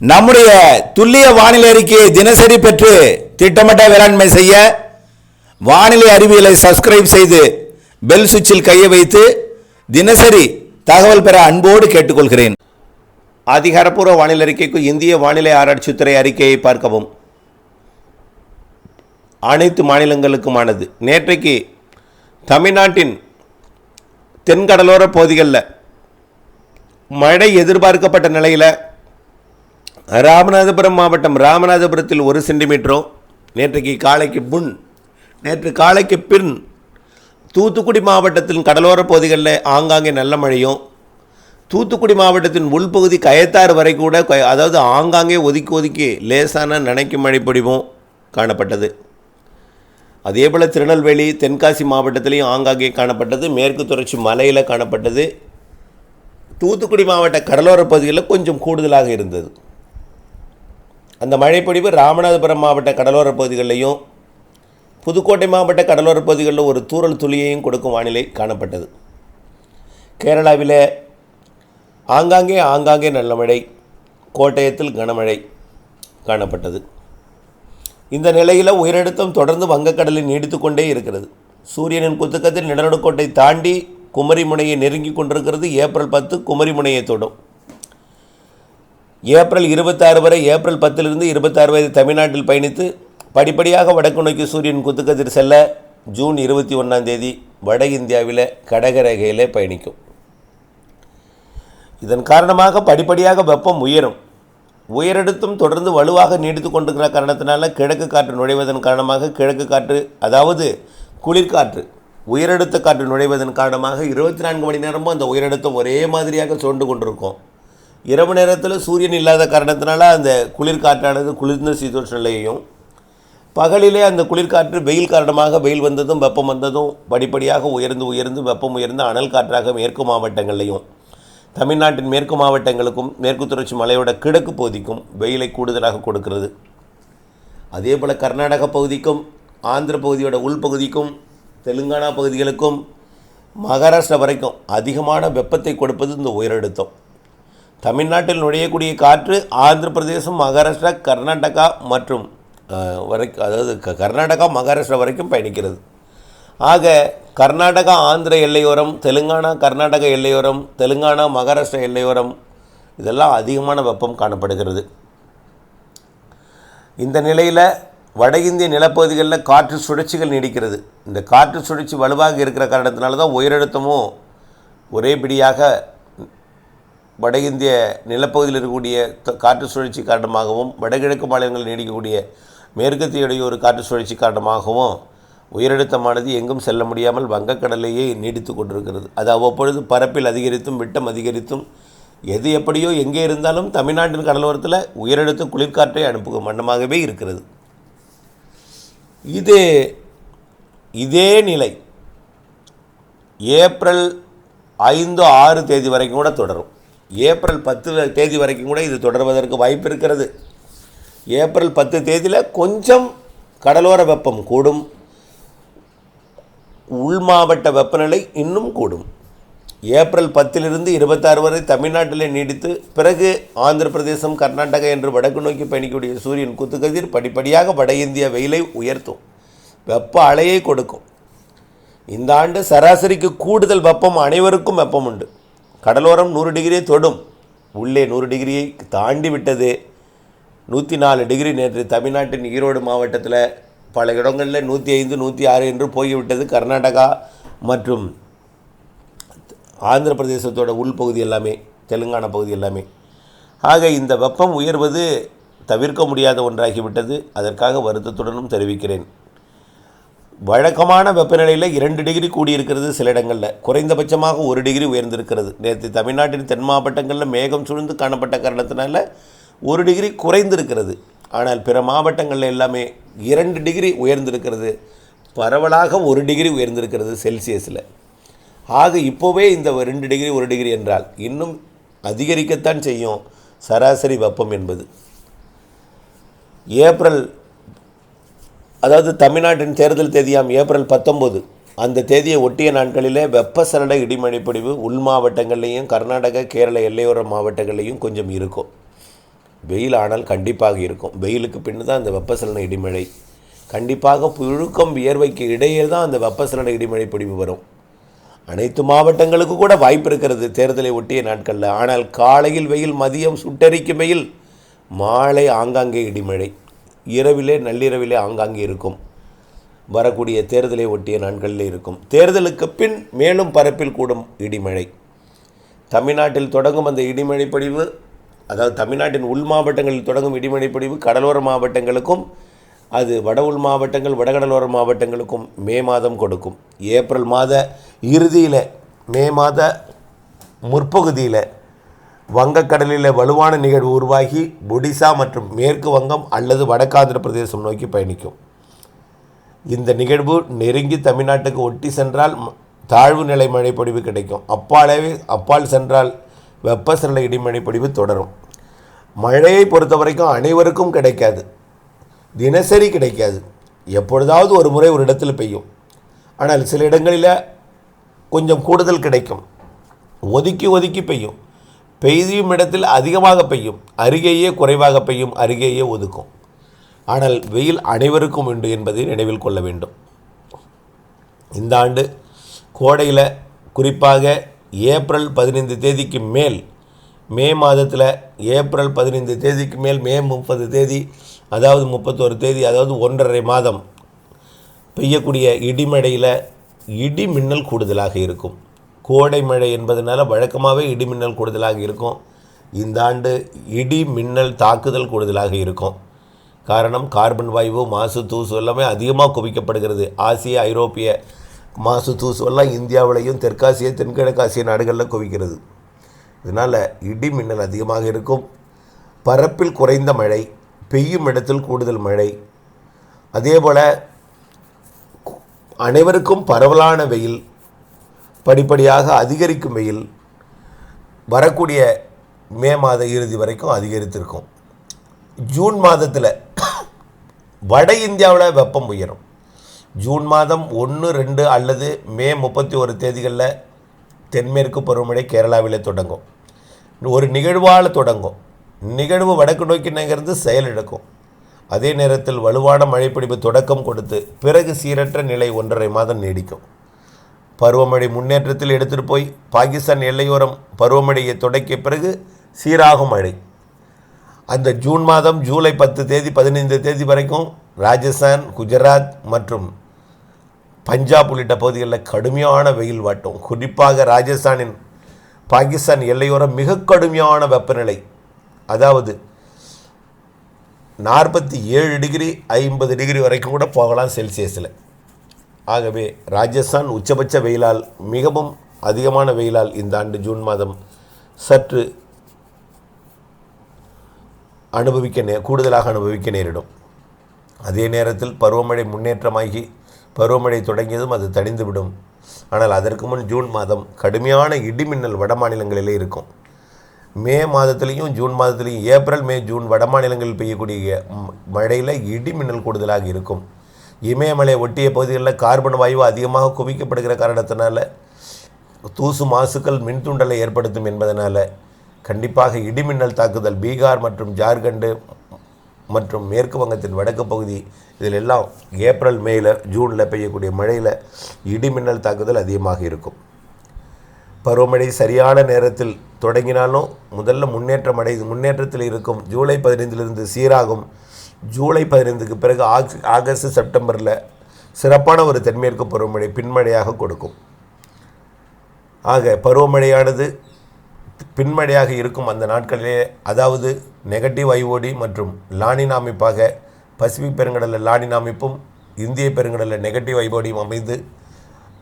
நம்முடைய துல்லிய வானிலை அறிக்கையை தினசரி பெற்று திட்டமிட்ட வேளாண்மை செய்ய வானிலை அறிவியலை சப்ஸ்கிரைப் செய்து பெல் சுவிட்சில் கையை வைத்து தினசரி தகவல் பெற அன்போடு கேட்டுக்கொள்கிறேன். அதிகாரப்பூர்வ வானிலை அறிக்கைக்கு இந்திய வானிலை ஆராய்ச்சித்துறை அறிக்கையை பார்க்கவும். அனைத்து மாநிலங்களுக்குமானது. நேற்றைக்கு தமிழ்நாட்டின் தென்கடலோர பகுதிகளில் மழை எதிர்பார்க்கப்பட்ட நிலையில் ராமநாதபுரம் மாவட்டம் ராமநாதபுரத்தில் ஒரு சென்டிமீட்டரும் நேற்றைக்கு காலைக்கு முன் நேற்று காலைக்கு பின் தூத்துக்குடி மாவட்டத்தின் கடலோர பகுதிகளில் ஆங்காங்கே நல்ல மழையும் தூத்துக்குடி மாவட்டத்தின் உள்பகுதி கயத்தாறு வரை கூட அதாவது ஆங்காங்கே ஒதுக்கி ஒதுக்கி லேசான நனைக்கும் மழை பொடிவும் காணப்பட்டது. அதேபோல் திருநெல்வேலி தென்காசி மாவட்டத்திலையும் ஆங்காங்கே காணப்பட்டது மேற்கு தொடர்ச்சி மலையில் காணப்பட்டது. தூத்துக்குடி மாவட்ட கடலோரப் பகுதிகளில் கொஞ்சம் கூடுதலாக இருந்தது. அந்த மழைப்பொழிவு ராமநாதபுரம் மாவட்ட கடலோர பகுதிகளிலையும் புதுக்கோட்டை மாவட்ட கடலோர பகுதிகளில் ஒரு தூரல் துளியையும் கொடுக்கும் வானிலை காணப்பட்டது. கேரளாவில் ஆங்காங்கே ஆங்காங்கே நல்ல மழை கோட்டயத்தில் கனமழை காணப்பட்டது. இந்த நிலையில் உயரழுத்தம் தொடர்ந்து வங்கக்கடலில் நீடித்து கொண்டே இருக்கிறது. சூரியனின் குத்துக்கத்தில் நிலநடுக்கோட்டை தாண்டி குமரிமுனையை நெருங்கி கொண்டிருக்கிறது ஏப்ரல் பத்து குமரிமுனையை தொடும். ஏப்ரல் இருபத்தாறு வரை ஏப்ரல் பத்திலிருந்து இருபத்தாறு வரை தமிழ்நாட்டில் பயணித்து படிப்படியாக வடக்கு நோக்கி சூரியன் குத்துக்கதிர் செல்ல ஜூன் இருபத்தி ஒன்றாம் தேதி வட இந்தியாவில் கடகரேகையிலே பயணிக்கும். இதன் காரணமாக படிப்படியாக வெப்பம் உயரும். உயரடுத்தும் தொடர்ந்து வலுவாக நீடித்து கொண்டிருக்கிற காரணத்தினால கிழக்கு காற்று நுழைவதன் காரணமாக கிழக்கு காற்று அதாவது குளிர்காற்று உயரடுத்த காற்று நுழைவதன் காரணமாக இருபத்தி நான்கு மணி நேரமும் அந்த உயரடுத்தம் ஒரே மாதிரியாக சுழண்டு கொண்டிருக்கும். இரவு நேரத்தில் சூரியன் இல்லாத காரணத்தினால அந்த குளிர்காற்றானது குளிர்ந்த சீதோஷ நிலையையும் பகலிலே அந்த குளிர்காற்று வெயில் காரணமாக வெயில் வந்ததும் வெப்பம் வந்ததும் படிப்படியாக உயர்ந்து உயர்ந்து வெப்பம் உயர்ந்து அனல் காற்றாக மேற்கு மாவட்டங்களையும் தமிழ்நாட்டின் மேற்கு மாவட்டங்களுக்கும் மேற்கு தொடர்ச்சி மலையோட கிழக்கு பகுதிக்கும் வெயிலை கூடுதலாக கொடுக்கிறது. அதே போல் கர்நாடக பகுதிக்கும் ஆந்திர பகுதியோட உள்பகுதிக்கும் தெலுங்கானா பகுதிகளுக்கும் மகாராஷ்டிரா வரைக்கும் அதிகமான வெப்பத்தை கொடுப்பது இந்த உயரழுத்தம். தமிழ்நாட்டில் நுழையக்கூடிய காற்று ஆந்திர பிரதேசம் மகாராஷ்டிரா கர்நாடகா மற்றும் வரைக்கும் அதாவது க- கர்நாடகா மகாராஷ்டிரா வரைக்கும் பயணிக்கிறது. ஆக கர்நாடகா ஆந்திர எல்லையோரம் தெலுங்கானா கர்நாடக எல்லையோரம் தெலுங்கானா மகாராஷ்டிரா எல்லையோரம் இதெல்லாம் அதிகமான வெப்பம் காணப்படுகிறது. இந்த நிலையில் வட இந்திய நிலப்பகுதிகளில் காற்று சுழற்சிகள் நீடிக்கிறது. இந்த காற்று சுழற்சி வலுவாக இருக்கிற காரணத்தினால தான் உயரழுத்தமும் ஒரேபடியாக வட இந்திய நிலப்பகுதியில் இருக்கக்கூடிய காற்று சுழற்சி காரணமாகவும் வடகிழக்கு மாநிலங்களில் நீடிக்கக்கூடிய மேற்கத்தியுடைய ஒரு காற்று சுழற்சி காரணமாகவும் உயரழுத்தமானது எங்கும் செல்ல முடியாமல் வங்கக்கடலையே நீடித்து கொண்டிருக்கிறது. அது அவ்வப்பொழுது பரப்பில் அதிகரித்தும் விட்டம் அதிகரித்தும் எது எப்படியோ எங்கே இருந்தாலும் தமிழ்நாட்டின் கடலோரத்தில் உயரழுத்த குளிர்காற்றை அனுப்பும் வண்ணமாகவே இருக்கிறது. இது இதே நிலை ஏப்ரல் ஐந்து ஆறு தேதி வரைக்கும் கூட தொடரும். ஏப்ரல் பத்து தேதி வரைக்கும் கூட இது தொடர்வதற்கு வாய்ப்பு இருக்கிறது. ஏப்ரல் பத்து தேதியில் கொஞ்சம் கடலோர வெப்பம் கூடும். உள் மாவட்ட வெப்பநிலை இன்னும் கூடும். ஏப்ரல் பத்திலிருந்து இருபத்தாறு வரை தமிழ்நாட்டிலே நீடித்து பிறகு ஆந்திர பிரதேசம் கர்நாடகா என்று வடக்கு நோக்கி பயணிக்கக்கூடிய சூரியன் குத்துக்கதிர் படிப்படியாக வட இந்திய வெயிலை உயர்த்தும். வெப்ப அலையை கொடுக்கும். இந்த ஆண்டு சராசரிக்கு கூடுதல் வெப்பம் அனைவருக்கும் வெப்பம் உண்டு. கடலோரம் நூறு டிகிரியை தொடும். உள்ளே நூறு டிகிரியை தாண்டி விட்டது. நூற்றி நாலு டிகிரி நேற்று தமிழ்நாட்டின் ஈரோடு மாவட்டத்தில் பல இடங்களில் நூற்றி ஐந்து நூற்றி ஆறு என்று போய்விட்டது கர்நாடகா மற்றும் ஆந்திர பிரதேசத்தோட உள்பகுதி எல்லாமே தெலுங்கானா பகுதி எல்லாமே. ஆக இந்த வெப்பம் உயர்வது தவிர்க்க முடியாத ஒன்றாகிவிட்டது. அதற்காக வருத்தத்துடனும் தெரிவிக்கிறேன். வழக்கமான வெப்பநிலையில் இரண்டு டிகிரி கூடியிருக்கிறது சில இடங்களில். குறைந்தபட்சமாக ஒரு டிகிரி உயர்ந்திருக்கிறது. நேற்று தமிழ்நாட்டின் தென் மாவட்டங்களில் மேகம் சூழ்ந்து காணப்பட்ட காரணத்தினால ஒரு டிகிரி குறைந்திருக்கிறது. ஆனால் பிற மாவட்டங்களில் எல்லாமே இரண்டு டிகிரி உயர்ந்திருக்கிறது. பரவலாக ஒரு டிகிரி உயர்ந்திருக்கிறது செல்சியஸில். ஆக இப்போவே இந்த ரெண்டு டிகிரி ஒரு டிகிரி என்றால் இன்னும் அதிகரிக்கத்தான் செய்யும் சராசரி வெப்பம் என்பது. ஏப்ரல் அதாவது தமிழ்நாட்டின் தேர்தல் தேதியாம் ஏப்ரல் பத்தொம்போது. அந்த தேதியை ஒட்டிய நாட்களிலே வெப்பசலட இடிமழை பொழிவு உள் மாவட்டங்கள்லேயும் கர்நாடக கேரள எல்லையோர மாவட்டங்கள்லேயும் கொஞ்சம் இருக்கும். வெயில் ஆனால் கண்டிப்பாக இருக்கும். வெயிலுக்கு பின்னு தான் அந்த வெப்பசலன இடிமழை. கண்டிப்பாக புழுக்கம் வியர்வைக்கு இடையே தான் அந்த வெப்பசலன இடிமழை பிடிவு வரும். அனைத்து மாவட்டங்களுக்கு கூட வாய்ப்பு இருக்கிறது தேர்தலை ஒட்டிய நாட்களில். ஆனால் காலையில் வெயில் மதியம் சுட்டரிக்கும் வெயில் மாலை ஆங்காங்கே இடிமழை. இரவிலே நள்ளிரவிலே ஆங்காங்கே இருக்கும். வரக்கூடிய தேர்தலை ஒட்டிய நாட்களில் இருக்கும். தேர்தலுக்கு பின் மேலும் பரப்பில் கூடும் இடிமழை. தமிழ்நாட்டில் தொடங்கும் அந்த இடிமழை பொழிவு அதாவது தமிழ்நாட்டின் உள் மாவட்டங்களில் தொடங்கும் இடிமழை பொழிவு கடலோர மாவட்டங்களுக்கும் அது வட உள் மாவட்டங்கள் வடகடலோர மாவட்டங்களுக்கும் மே மாதம் கொடுக்கும். ஏப்ரல் மாத இறுதியில் மே மாத முற்பகுதியில் வங்கக்கடலில் வலுவான நிகழ்வு உருவாகி ஒடிசா மற்றும் மேற்கு வங்கம் அல்லது வடக்காந்திர பிரதேசம் நோக்கி பயணிக்கும். இந்த நிகழ்வு நெருங்கி தமிழ்நாட்டுக்கு ஒட்டி சென்றால் தாழ்வு நிலை மழைப்பொடிவு கிடைக்கும். அப்பாலே அப்பால் சென்றால் வெப்பசல இடிமழை தொடரும். மழையை பொறுத்த வரைக்கும் அனைவருக்கும் கிடைக்காது. தினசரி கிடைக்காது. எப்பொழுதாவது ஒரு முறை ஒரு இடத்தில் பெய்யும். ஆனால் சில இடங்களில் கொஞ்சம் கூடுதல் கிடைக்கும். ஒதுக்கி ஒதுக்கி பெய்யும். பெய்யும் இடத்தில் அதிகமாக பெய்யும் அருகேயே குறைவாக பெய்யும் அருகேயே ஒதுக்கும். ஆனால் வெயில் அனைவருக்கும் உண்டு என்பதை நினைவில் கொள்ள வேண்டும். இந்த ஆண்டு கோடையில் குறிப்பாக ஏப்ரல் பதினைந்து தேதிக்கு மேல் மே மாதத்தில் ஏப்ரல் பதினைந்து தேதிக்கு மேல் மே முப்பது தேதி அதாவது முப்பத்தோரு தேதி அதாவது ஒன்றரை மாதம் பெய்யக்கூடிய இடிமடையில் இடி மின்னல் கூடுதலாக இருக்கும். கோடை மழை என்பதனால வழக்கமாகவே இடி மின்னல் கூடுதலாக இருக்கும். இந்த ஆண்டு இடி மின்னல் தாக்குதல் கூடுதலாக இருக்கும். காரணம் கார்பன் வாயு மாசு தூசு எல்லாமே அதிகமாக குவிக்கப்படுகிறது. ஆசிய ஐரோப்பிய மாசு தூசு எல்லாம் இந்தியாவிலையும் தெற்காசிய தென்கிழக்காசிய நாடுகளில் குவிக்கிறது. இதனால் இடி மின்னல் அதிகமாக இருக்கும். பரப்பில் குறைந்த மழை பெய்யும் இடத்தில் கூடுதல் மழை. அதேபோல் அனைவருக்கும் பரவலான வெயில் படிப்படியாக அதிகரிக்கும் வெயில் வரக்கூடிய மே மாத இறுதி வரைக்கும் அதிகரித்திருக்கும். ஜூன் மாதத்தில் வட இந்தியாவில் வெப்பம் உயரும். ஜூன் மாதம் ஒன்று ரெண்டு அல்லது மே முப்பத்தி ஒரு தேதிகளில் தென்மேற்கு பருவமழை கேரளாவில் தொடங்கும். ஒரு நிகழ்வால் தொடங்கும். நிகழ்வு வடக்கு நோக்கி நகர்ந்து செயலிழக்கும் அதே நேரத்தில் வலுவான மழைப்பிடிப்பு தொடக்கம் கொடுத்து பிறகு சீரற்ற நிலை ஒன்றரை மாதம் நீடிக்கும். பருவமழை முன்னேற்றத்தில் எடுத்துகிட்டு போய் பாகிஸ்தான் எல்லையோரம் பருவமழையை தொடக்கிய பிறகு சீராகும் மழை. அந்த ஜூன் மாதம் ஜூலை பத்து தேதி பதினைந்து தேதி வரைக்கும் ராஜஸ்தான் குஜராத் மற்றும் பஞ்சாப் உள்ளிட்ட பகுதிகளில் கடுமையான வெயில் வாட்டும். குறிப்பாக ராஜஸ்தானின் பாகிஸ்தான் எல்லையோரம் மிக கடுமையான வெப்பநிலை. அதாவது நாற்பத்தி ஏழு டிகிரி ஐம்பது டிகிரி வரைக்கும் கூட போகலாம் செல்சியஸில். ஆகவே ராஜஸ்தான் உச்சபட்ச வெயிலால் மிகவும் அதிகமான வெயிலால் இந்த ஆண்டு ஜூன் மாதம் சற்று அனுபவிக்க நே கூடுதலாக அனுபவிக்க நேரிடும். அதே நேரத்தில் பருவமழை முன்னேற்றமாகி பருவமழை தொடங்கியதும் அது தணிந்துவிடும். ஆனால் அதற்கு முன் ஜூன் மாதம் கடுமையான இடிமின்னல் வட மாநிலங்களிலே இருக்கும். மே மாதத்துலேயும் ஜூன் மாதத்துலேயும் ஏப்ரல் மே ஜூன் வட மாநிலங்களில் பெய்யக்கூடிய மழையில் இடிமின்னல் கூடுதலாக இருக்கும். இமயமலை ஒட்டிய பகுதிகளில் கார்பன் வாயு அதிகமாக குவிக்கப்படுகிற காரணத்தினால தூசு மாசுக்கள் மின்தூண்டலை ஏற்படுத்தும் என்பதனால் கண்டிப்பாக இடிமின்னல் தாக்குதல் பீகார் மற்றும் ஜார்க்கண்டு மற்றும் மேற்கு வங்கத்தின் வடக்கு பகுதி இதில் எல்லாம் ஏப்ரல் மேயில் ஜூனில் பெய்யக்கூடிய மழையில் இடிமின்னல் தாக்குதல் அதிகமாக இருக்கும். பருவமழை சரியான நேரத்தில் தொடங்கினாலும் முதல்ல முன்னேற்றம் அடை முன்னேற்றத்தில் இருக்கும் ஜூலை பதினைந்திலிருந்து சீராகும் ஜூலை பதினைந்துக்கு பிறகு ஆக் ஆகஸ்ட் செப்டம்பரில் சிறப்பான ஒரு தென்மேற்கு பருவமழை பின்மழையாக கொடுக்கும். ஆக பருவமழையானது பின்மழையாக இருக்கும் அந்த நாட்களிலே அதாவது நெகட்டிவ் ஐஓடி மற்றும் லானின் அமைப்பாக பசிபிக் பெருங்கடலில் லானின் அமைப்பும் இந்திய பெருங்கடலில் நெகட்டிவ் ஐஓடியும் அமைந்து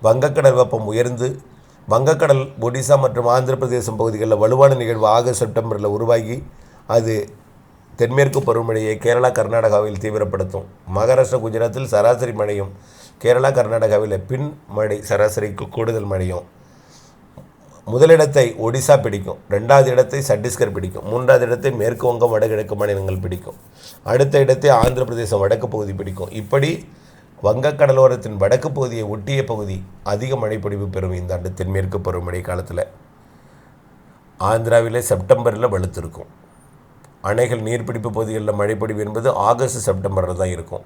வங்கக்கடல் வெப்பம் உயர்ந்து வங்கக்கடல் ஒடிசா மற்றும் ஆந்திர பிரதேசம் பகுதிகளில் வலுவான நிகழ்வு ஆகஸ்ட் செப்டம்பரில் உருவாகி அது தென்மேற்கு பருவமழையை கேரளா கர்நாடகாவில் தீவிரப்படுத்தும். மகாராஷ்டிரா குஜராத்தில் சராசரி மழையும் கேரளா கர்நாடகாவில் பின் மழை சராசரிக்கு கூடுதல் மழையும். முதலிடத்தை ஒடிசா பிடிக்கும் ரெண்டாவது இடத்தை சட்டீஸ்கர் பிடிக்கும் மூன்றாவது இடத்தை மேற்கு வங்கம் வடகிழக்கு மாநிலங்கள் பிடிக்கும். அடுத்த இடத்தை ஆந்திர பிரதேசம் வடக்கு பகுதி பிடிக்கும். இப்படி வங்கக்கடலோரத்தின் வடக்கு பகுதியை ஒட்டிய பகுதி அதிக மழைப்பொழிவு பெறும் இந்த ஆண்டு தென்மேற்கு பருவமழை காலத்தில். ஆந்திராவிலே செப்டம்பரில் வலுத்திருக்கும். அணைகள் நீர்பிடிப்பு பகுதிகளில் மழைப்பொழிவு என்பது ஆகஸ்ட் செப்டம்பரில் தான் இருக்கும்.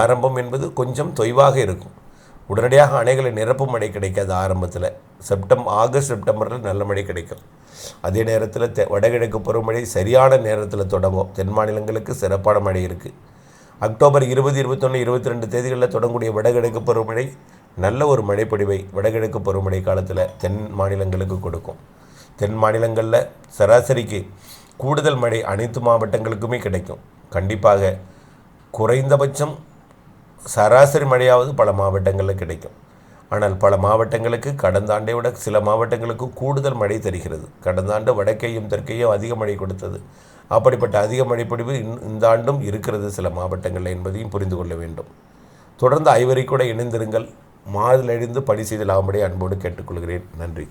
ஆரம்பம் என்பது கொஞ்சம் தொய்வாக இருக்கும். உடனடியாக அணைகளை நிரப்பும் மழை கிடைக்காது ஆரம்பத்தில். செப்டம் ஆகஸ்ட் செப்டம்பரில் நல்ல மழை கிடைக்கும். அதே நேரத்தில் தெ வடகிழக்கு பருவமழை சரியான நேரத்தில் தொடங்கும். தென் மாநிலங்களுக்கு சிறப்பான மழை இருக்குது அக்டோபர் இருபது இருபத்தொன்று இருபத்தி ரெண்டு தேதிகளில் தொடங்கக்கூடிய வடகிழக்கு பருவமழை நல்ல ஒரு மழைப்பொழிவை வடகிழக்கு பருவமழை காலத்தில் தென் மாநிலங்களுக்கு கொடுக்கும். தென் மாநிலங்களில் சராசரிக்கு கூடுதல் மழை அனைத்து மாவட்டங்களுக்குமே கிடைக்கும். கண்டிப்பாக குறைந்தபட்சம் சராசரி மழையாவது பல மாவட்டங்களில் கிடைக்கும். ஆனால் பல மாவட்டங்களுக்கு கடந்த ஆண்டை விட சில மாவட்டங்களுக்கு கூடுதல் மழை தருகிறது. கடந்த ஆண்டு வடக்கையும் தெற்கையும் அதிக மழை கொடுத்தது. அப்படிப்பட்ட அதிக மழைப்பொழிவு இன்- இந்த ஆண்டும் இருக்கிறது சில மாவட்டங்களில் என்பதையும் புரிந்து கொள்ள வேண்டும். தொடர்ந்து ஐவரை கூட இணைந்திருங்கள். மாதலழிந்து பணி செய்தல் ஆகும்படி அன்போடு கேட்டுக்கொள்கிறேன். நன்றி.